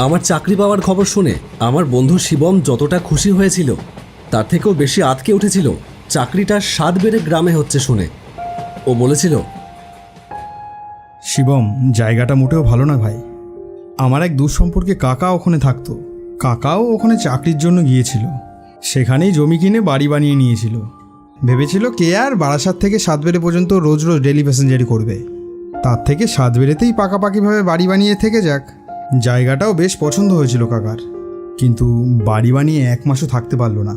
আমার চাকরি পাওয়ার খবর শুনে আমার বন্ধু শিবম যতটা খুশি হয়েছিল, তার থেকেও বেশি আতকে উঠেছিল। চাকরিটা সাত বেড়ে গ্রামে হচ্ছে শুনে। ও বলেছিল, শিবম, জায়গাটা মোটেও ভালো না ভাই। আমার এক দুঃসম্পর্কে কাকা ওখানে থাকতো। কাকাও ওখানে চাকরির জন্য গিয়েছিল। সেখানেই জমি কিনে বাড়ি বানিয়ে নিয়েছিল। ভেবেছিল কে আর বারাসাত থেকে সাত সাতবেড়ে পর্যন্ত রোজ রোজ ডেলি প্যাসেঞ্জারি করবে। তার থেকে সাতবেড়েতেই পাকাপাকিভাবে বাড়ি বানিয়ে থেকে যাক। জায়গাটাও বেশ পছন্দ হয়েছিল কাকার। কিন্তু বাড়ি বানিয়ে এক মাসও থাকতে পারল না।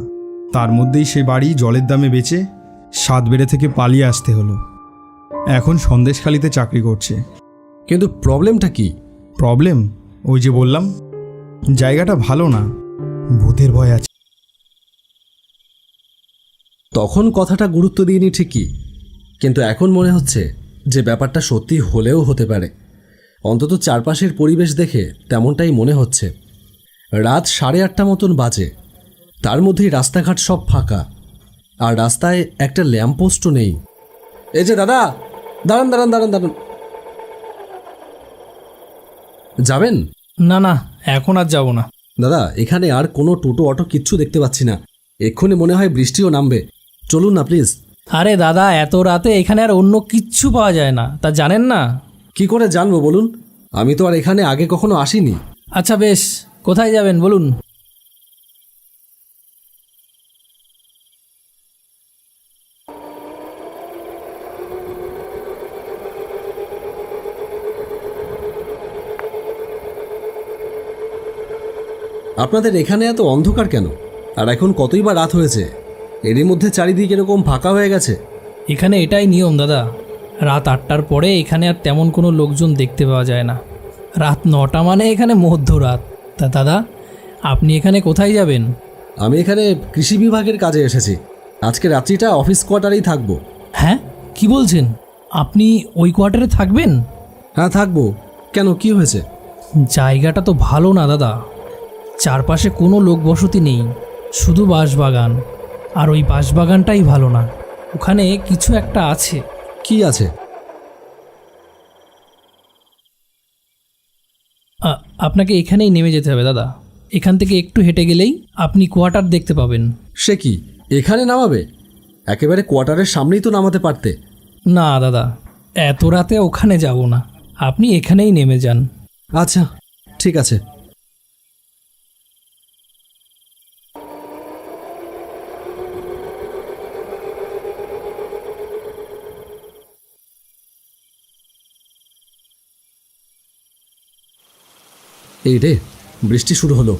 তার মধ্যেই সে বাড়ি জলের দামে বেচে সাতবেড়ে থেকে পালিয়ে আসতে হলো। এখন সন্দেশখালিতে চাকরি করছে। কিন্তু প্রবলেমটা কি? প্রবলেম? ওই যে বললাম জায়গাটা ভালো না। ভূতের ভয় আছে। তখন কথাটা গুরুত্ব দিইনি ঠিকই। কিন্তু এখন মনে হচ্ছে যে ব্যাপারটা সত্যি হলেও হতে পারে। অন্তত চারপাশের পরিবেশ দেখে তেমনটাই মনে হচ্ছে। রাত সাড়ে আটটা মতন বাজে। তার মধ্যেই রাস্তাঘাট সব ফাঁকা। আর রাস্তায় একটা ল্যাম্পপোস্টও নেই। এই যে দাদা দাঁড়ান দাঁড়ান দাঁড়ান দাঁড়ান। যাবেন? না না এখন আর যাব না। দাদা এখানে আর কোনো টোটো অটো কিচ্ছু দেখতে পাচ্ছি না। এক্ষুনি মনে হয় বৃষ্টিও নামবে। চলুন না প্লিজ। আরে দাদা এত রাতে এখানে আর অন্য কিচ্ছু পাওয়া যায় না। তা জানেন না? কি করে জানব বলুন? আমি তো আর এখানে আগে কখনো আসিনি। আচ্ছা বেশ। কোথায় যাবেন বলুন? আপনাদের এখানে এত অন্ধকার কেন? আর এখন কতই বা রাত হয়েছে? এরই মধ্যে চারিদিক এরকম ফাঁকা হয়ে গেছে। এখানে এটাই নিয়ম দাদা। রাত আটটার পরে এখানে আর তেমন কোনো লোকজন দেখতে পাওয়া যায় না। রাত নটা মানে এখানে মধ্যরাত। তা দাদা আপনি এখানে কোথায় যাবেন? আমি এখানে কৃষি বিভাগের কাজে এসেছি। আজকে রাত্রিটা অফিস কোয়ার্টারেই থাকব। হ্যাঁ? কি বলছেন? আপনি ওই কোয়ার্টারে থাকবেন? হ্যাঁ থাকব। কেন কি হয়েছে? জায়গাটা তো ভালো না দাদা। চারপাশে কোনো লোক বসতি নেই। শুধু বাঁশবাগান। আর ওই বাঁশবাগানটাই ভালো না। ওখানে কিছু একটা আছে। কি আছে? আপনাকে এখানেই নেমে যেতে হবে দাদা। এখান থেকে একটু হেঁটে গেলেই আপনি কোয়ার্টার দেখতে পাবেন। সে কি? এখানে নামাবে? একেবারে কোয়ার্টারের সামনেই তো নামাতে পারতে। না দাদা এত রাতে ওখানে যাব না। আপনি এখানেই নেমে যান। আচ্ছা ঠিক আছে। এই রে, বৃষ্টি শুরু হলো।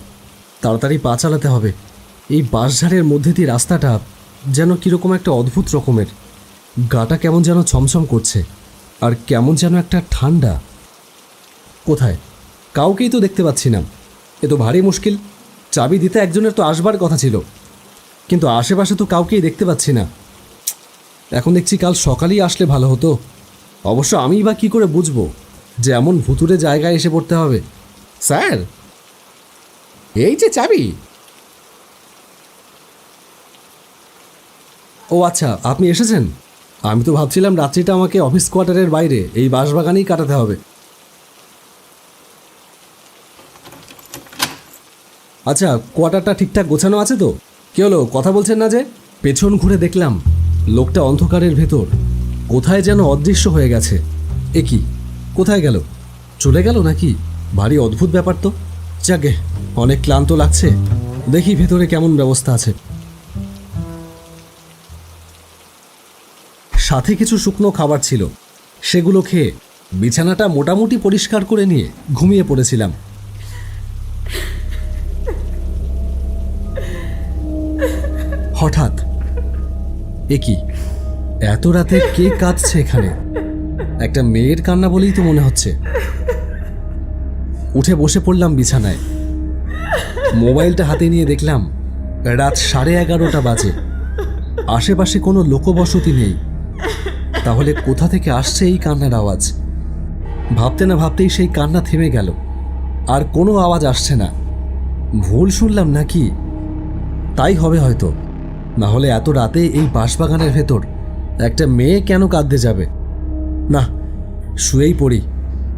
তাড়াতাড়ি পা চালাতে হবে। এই বাঁশঝাড়ের মধ্যে দিয়ে রাস্তাটা যেন কীরকম একটা অদ্ভুত রকমের। গাটা কেমন যেন ছমছম করছে, আর কেমন যেন একটা ঠান্ডা। কোথায়? কাউকেই তো দেখতে পাচ্ছি না। এ তো ভারী মুশকিল। চাবি দিতে একজনের তো আসবার কথা ছিল। কিন্তু আশেপাশে তো কাউকেই দেখতে পাচ্ছি না। এখন দেখছি কাল সকালেই আসলে ভালো হতো। অবশ্য আমি বা কি করে বুঝব যে এমন ভুতুরে জায়গায় এসে পড়তে হবে। স্যার, এই যে চাবি। ও আচ্ছা আপনি এসেছেন? আমি তো ভাবছিলাম রাত্রিটা আমাকে অফিস কোয়ার্টারের বাইরে, এই বাঁশবাগানেই কাটাতে হবে। আচ্ছা কোয়ার্টারটা ঠিকঠাক গোছানো আছে তো? কি হলো, কথা বলছেন না যে? পেছন ঘুরে দেখলাম, লোকটা অন্ধকারের ভেতর। কোথায় যেন অদৃশ্য হয়ে গেছে। এ কি? কোথায় গেল? চলে গেল নাকি? ভারী অদ্ভুত ব্যাপার তো। যাকে অনেক ক্লান্ত লাগছে। দেখি ভেতরে কেমন ব্যবস্থা আছে। সাথে কিছু শুকনো খাবার ছিল। সেগুলো খেয়ে বিছানাটা মোটামুটি পরিষ্কার করে নিয়ে ঘুমিয়ে পড়েছিলাম। হঠাৎ এ কি? এত রাতে কে কাঁদছে এখানে? একটা মেয়ের কান্না বলেই তো মনে হচ্ছে। উঠে বসে পড়লাম বিছানায়। মোবাইলটা হাতে নিয়ে দেখলাম, রাত সাড়ে এগারোটা বাজে। আশেপাশে কোনো লোকবসতি নেই। তাহলে কোথা থেকে আসছে এই কান্নার আওয়াজ? ভাবতে না ভাবতেই সেই কান্না থেমে গেল। আর কোনো আওয়াজ আসছে না। ভুল শুনলাম নাকি? তাই হবে হয়তো। না হলে এত রাতে এই বাঁশবাগানের ভেতর একটা মেয়ে কেন কাঁদতে যাবে? না, শুয়েই পড়ি।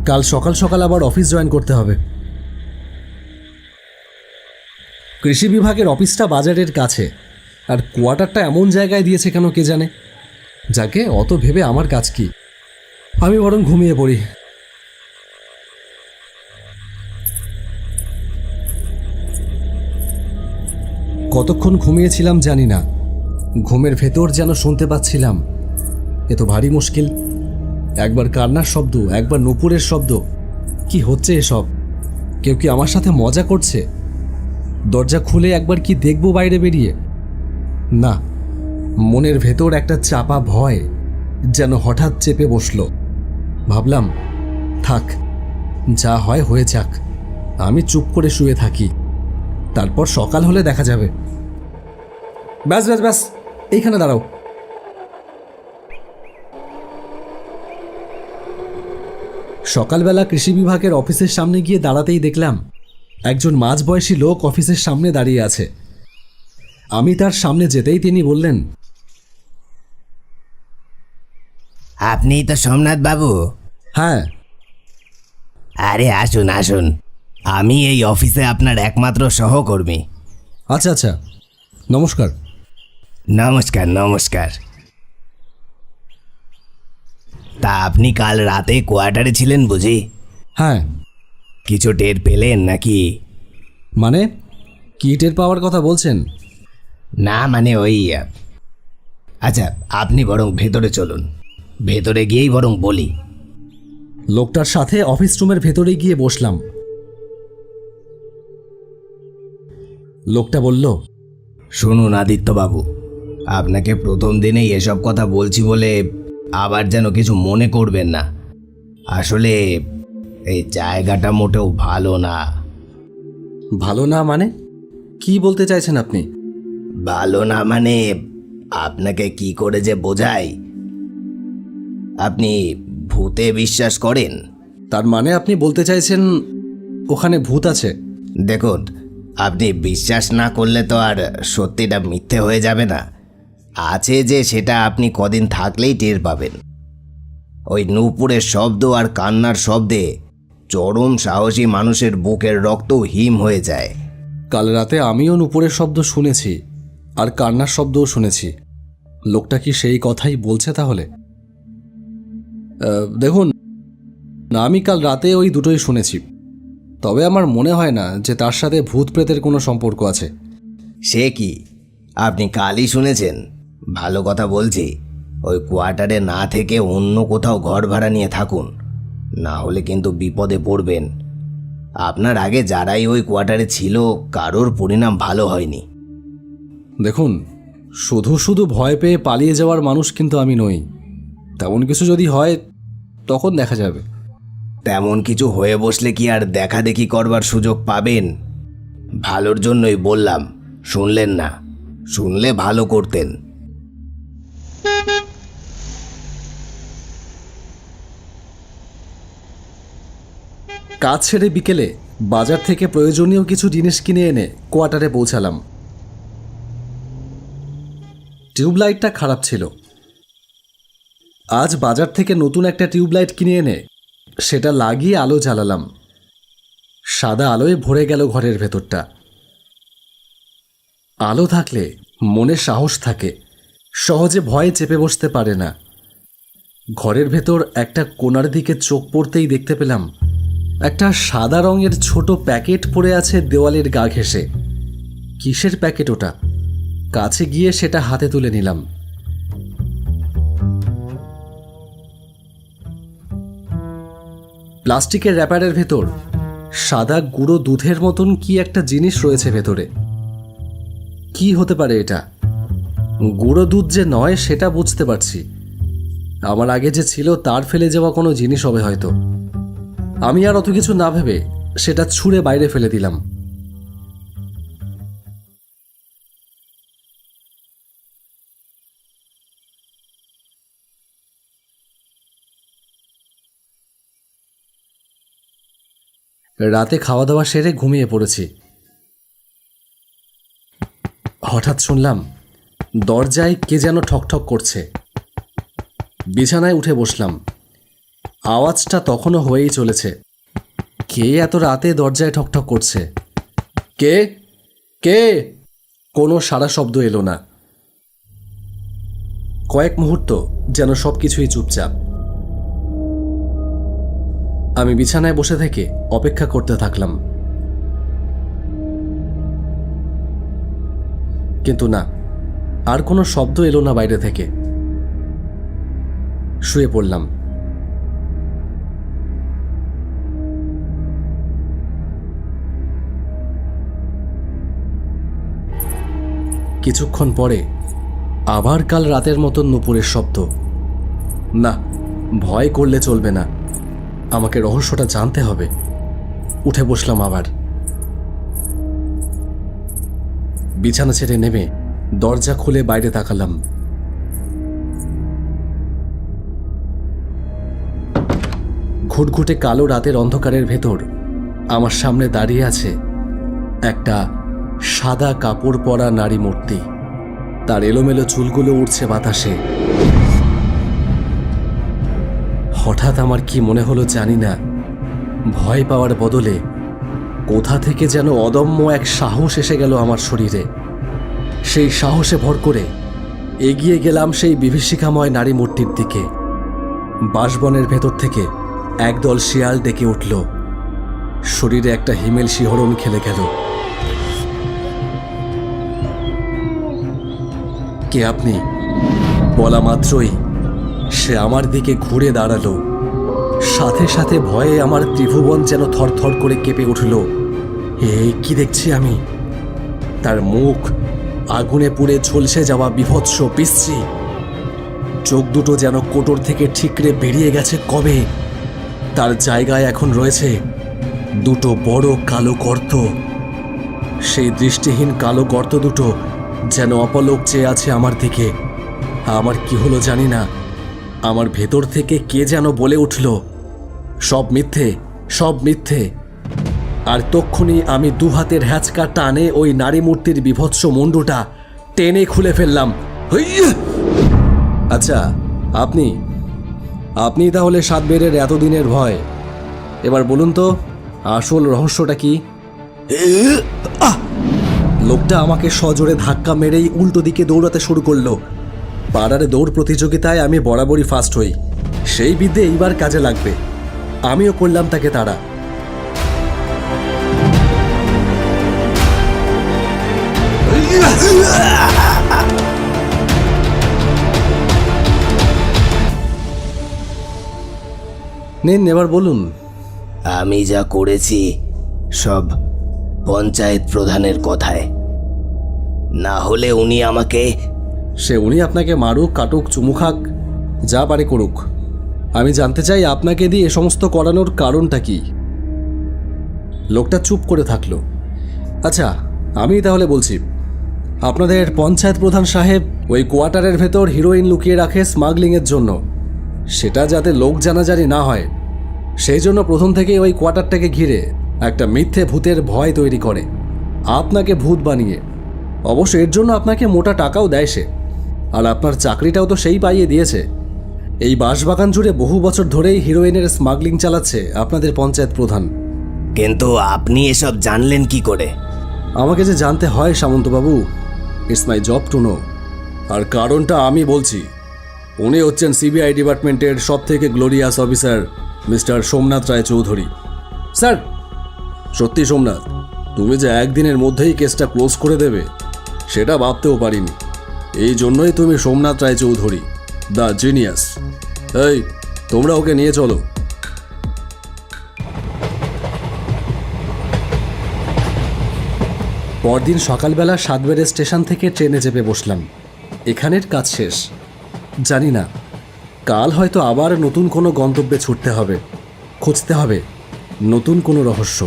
কাল সকাল সকাল আবার অফিস জয়েন করতে হবে। কৃষি বিভাগের অফিসটা বাজারের কাছে। আর কোয়ার্টারটা এমন জায়গায় দিয়েছে কেন কে জানে? যাকে অত ভেবে আমার কাজ কি? আমি বরং ঘুমিয়ে পড়ি। কতক্ষণ ঘুমিয়েছিলাম জানি না। ঘুমের ভেতর যেন শুনতে পাচ্ছিলাম। এ তো ভারী মুশকিল। একবার কান্নার শব্দ, একবার নুপুরের শব্দ। কি হচ্ছে এসব? কেউ কি আমার সাথে মজা করছে? দরজা খুলে একবার কি দেখব বাইরে বেরিয়ে? না, মনের ভেতর একটা চাপা ভয় যেন হঠাৎ চেপে বসল। ভাবলাম, থাক, যা হয় হয়ে যাক, আমি চুপ করে শুয়ে থাকি। তারপর সকাল হলে দেখা যাবে। ব্যাস ব্যাস ব্যাস, এইখানে দাঁড়াও। সকালবেলা কৃষি বিভাগের অফিসের সামনে গিয়ে দাঁড়াতেই দেখলাম একজন মাঝবয়সী লোক অফিসের সামনে দাঁড়িয়ে আছে। আমি তার সামনে যেতেই তিনি বললেন আপনি তো সোমনাথ বাবু। হ্যাঁ। আরে আসুন আসুন। আমি এই অফিসে আপনার একমাত্র সহকর্মী। আচ্ছা আচ্ছা। নমস্কার। নমস্কার নমস্কার। তা আপনি কাল রাতে কোয়ার্টারে ছিলেন বুঝি? হ্যাঁ। কিছু টের পেলেন নাকি? মানে? কি টের পাওয়ার কথা বলছেন? না মানে ওই আচ্ছা আপনি বরং ভেতরে চলুন। ভেতরে গিয়েই বরং বলি। লোকটার সাথে অফিস রুমের ভেতরে গিয়ে বসলাম। লোকটা বলল শুনুন আদিত্যবাবু আপনাকে প্রথম দিনেই এসব কথা বলছি বলে আবার যেন কিছু মনে করবেন না। আসলে এই জায়গাটা মোটেও ভালো না। ভালো না মানে? কি বলতে চাইছেন আপনি? ভালো না মানে আপনাকে কি করে যে বোঝাই? আপনি ভূতে বিশ্বাস করেন? তার মানে আপনি বলতে চাইছেন ওখানে ভূত আছে? দেখুন আপনি বিশ্বাস না করলে তো আর সত্যিটা মিথ্যে হয়ে যাবে না। আছে যে সেটা আপনি কদিন থাকলেই টের পাবেন। ওই নূপুরের শব্দ আর কান্নার শব্দে চরম সাহসী মানুষের বুকের রক্ত হিম হয়ে যায়। কাল রাতে আমিও নূপুরের শব্দ শুনেছি আর কান্নার শব্দও শুনেছি। লোকটা কি সেই কথাই বলছে তাহলে? দেখুন না আমি কাল রাতে ওই দুটোই শুনেছি। তবে আমার মনে হয় না যে তার সাথে ভূত প্রেতের কোনো সম্পর্ক আছে। সে কি? আপনি কালই শুনেছেন? ভালো কথা বলছি ওই কোয়ার্টারে না থেকে অন্য কোথাও ঘর ভাড়া নিয়ে থাকুন না হলে কিন্তু বিপদে পড়বেন। আপনার আগে যারাই ওই কোয়ার্টারে ছিল কারোর পরিণাম ভালো হয়নি। দেখুন শুধু শুধু ভয় পেয়ে পালিয়ে যাওয়ার মানুষ কিন্তু আমি নই। তেমন কিছু যদি হয় তখন দেখা যাবে। তেমন কিছু হয়ে বসলে কি আর দেখা দেখি করবার সুযোগ পাবেন? ভালোর জন্যই বললাম শুনলেন না। শুনলে ভালো করতেন। কাজ ছেড়ে বিকেলে বাজার থেকে প্রয়োজনীয় কিছু জিনিস কিনে এনে কোয়ার্টারে পৌঁছালাম। টিউবলাইটটা খারাপ ছিল। আজ বাজার থেকে নতুন একটা টিউবলাইট কিনে এনে সেটা লাগিয়ে আলো জ্বালালাম। সাদা আলোয় ভরে গেল ঘরের ভেতরটা। আলো থাকলে মনে সাহস থাকে, সহজে ভয়ে চেপে বসতে পারে না। ঘরের ভেতর একটা কোণার দিকে চোখ পড়তেই দেখতে পেলাম একটা সাদা রঙের ছোট প্যাকেট পড়ে আছে দেওয়ালের গা ঘেঁষে। কিসের প্যাকেট ওটা? কাছে গিয়ে সেটা হাতে তুলে নিলাম। প্লাস্টিকের র্যাপারের ভেতর, সাদা গুঁড়ো দুধের মতন কি একটা জিনিস রয়েছে ভেতরে। কি হতে পারে এটা? গুঁড়ো দুধ যে নয়, সেটা বুঝতে পারছি। আমার আগে যে ছিল, তার ফেলে যাওয়া কোনো জিনিস হবে হয়তো। আমি আর অত কিছু না ভেবে সেটা ছুঁড়ে বাইরে ফেলে দিলাম। রাতে খাওয়া দাওয়া সেরে ঘুমিয়ে পড়েছি। হঠাৎ শুনলাম, দরজায় কে যেন ঠকঠক করছে। বিছানায় উঠে বসলাম। আওয়াজটা তখনও হয়েই চলেছে। কে এত রাতে দরজায় ঠকঠক করছে? কে? কে? কোনো সারা শব্দ এলো না। কয়েক মুহূর্ত যেন সব কিছুই চুপচাপ। আমি বিছানায় বসে থেকে অপেক্ষা করতে থাকলাম। কিন্তু না, আর কোনো শব্দ এলো না বাইরে থেকে। শুয়ে পড়লাম। কিছুক্ষণ পরে আবার কাল রাতের মতন নুপুরের শব্দ। না, ভয় করলে চলবে না। আমাকে রহস্যটা জানতে হবে। উঠে বসলাম আবার। বিছানা ছেড়ে নেমে দরজা খুলে বাইরে তাকালাম। ঘুটঘুটে কালো রাতের অন্ধকারের ভেতর আমার সামনে দাঁড়িয়ে আছে একটা সাদা কাপড় পরা নারী মূর্তি। তার এলোমেলো চুলগুলো উঠছে বাতাসে। হঠাৎ আমার কি মনে হলো জানি না। ভয় পাওয়ার বদলে কোথা থেকে যেন অদম্য এক সাহস এসে গেল আমার শরীরে। সেই সাহসে ভর করে এগিয়ে গেলাম সেই বিভীষিকাময় নারী মূর্তির দিকে। বাঁশবনের ভেতর থেকে একদল শিয়াল ডেকে উঠল। শরীরে একটা হিমেল শিহরণ খেলে গেল। কে আপনি? বলা মাত্রই সে আমার দিকে ঘুরে দাঁড়াল। সাথে সাথে ভয়ে আমার ত্রিভুবন যেন থরথর করে কেঁপে উঠল। এই কি দেখছি আমি? তার মুখ আগুনে পুড়ে ঝলসে যাওয়া বিভৎস বিশ্রী। চোখ দুটো যেন কোটর থেকে ঠিকরে বেরিয়ে গেছে কবে? তার জায়গায় এখন রয়েছে দুটো বড় কালো গর্ত। সেই দৃষ্টিহীন কালো গর্ত দুটো যেন অপলোক চেয়ে আছে আমার দিকে। আমার কি হলো জানি না। আমার ভেতর থেকে কে যেন বলে উঠল, সব মিথ্যে সব মিথ্যে। আর তক্ষুনি আমি দু হাতের হ্যাচকা টানে ওই নারী মূর্তির বিভৎস মুন্ডুটা টেনে খুলে ফেললাম। আচ্ছা আপনি আপনি তাহলে সাত বেরের এতদিনের ভয়। এবার বলুন তো, আসল রহস্যটা কি? লোকটা আমাকে সজোরে ধাক্কা মেরেই উল্টো দিকে দৌড়াতে শুরু করল। পাড়ার দৌড় প্রতিযোগিতায় আমি বরাবরই ফার্স্ট হই। সেই বিদ্যে এইবার কাজে লাগবে। আমিও করলাম তাকে তারা নিন, এবার বলুন। আমি যা করেছি সব পঞ্চায়েত প্রধানের কথায়। না হলে উনি আমাকে সে উনি আপনাকে মারুক, কাটুক, চুমু খাক, যা পারে করুক। আমি জানতে চাই আপনাকে দিয়ে এ সমস্ত করানোর কারণটা কি? লোকটা চুপ করে থাকল। আচ্ছা আমি তাহলে বলছি, আপনাদের পঞ্চায়েত প্রধান সাহেব ওই কোয়ার্টারের ভেতর হিরোইন লুকিয়ে রাখে স্মাগলিংয়ের জন্য। সেটা যাতে লোক জানাজানি না হয়। সেই জন্য প্রথম থেকেই ওই কোয়ার্টারটাকে ঘিরে একটা মিথ্যে ভূতের ভয় তৈরি করে। আপনাকে ভূত বানিয়ে অবশ্য এর জন্য আপনাকে মোটা টাকাও দেয় সে। আর আপনার চাকরিটাও তো সেই পাইয়ে দিয়েছে। এই বাঁশবাগান জুড়ে বহু বছর ধরেই হিরোইনের স্মাগলিং চালাচ্ছে আপনাদের পঞ্চায়েত প্রধান। কিন্তু আপনি এসব জানলেন কি করে? আমাকে যে জানতে হয় সামন্তবাবু it's my job to know আর কারণটা আমি বলছি। উনি হচ্ছেন সিবিআই ডিপার্টমেন্টের সব থেকে glorious officer mister Somnath Roy Chowdhury sir সত্যি সোমনাথ তুমি যে একদিনের মধ্যেই কেসটা ক্লোজ করে দেবে সেটা ভাবতেও পারিনি। এই জন্যই তুমি সোমনাথ রায় চৌধুরী দ্য জিনিয়াস এই, তোমরা ওকে নিয়ে চলো। পরদিন সকালবেলা সাতবেড়ে স্টেশন থেকে ট্রেনে চেপে বসলাম। এখানের কাজ শেষ। জানি না, কাল হয়তো আবার নতুন কোনো গন্তব্যে ছুটতে হবে, খুঁজতে হবে, নতুন কোনো রহস্য।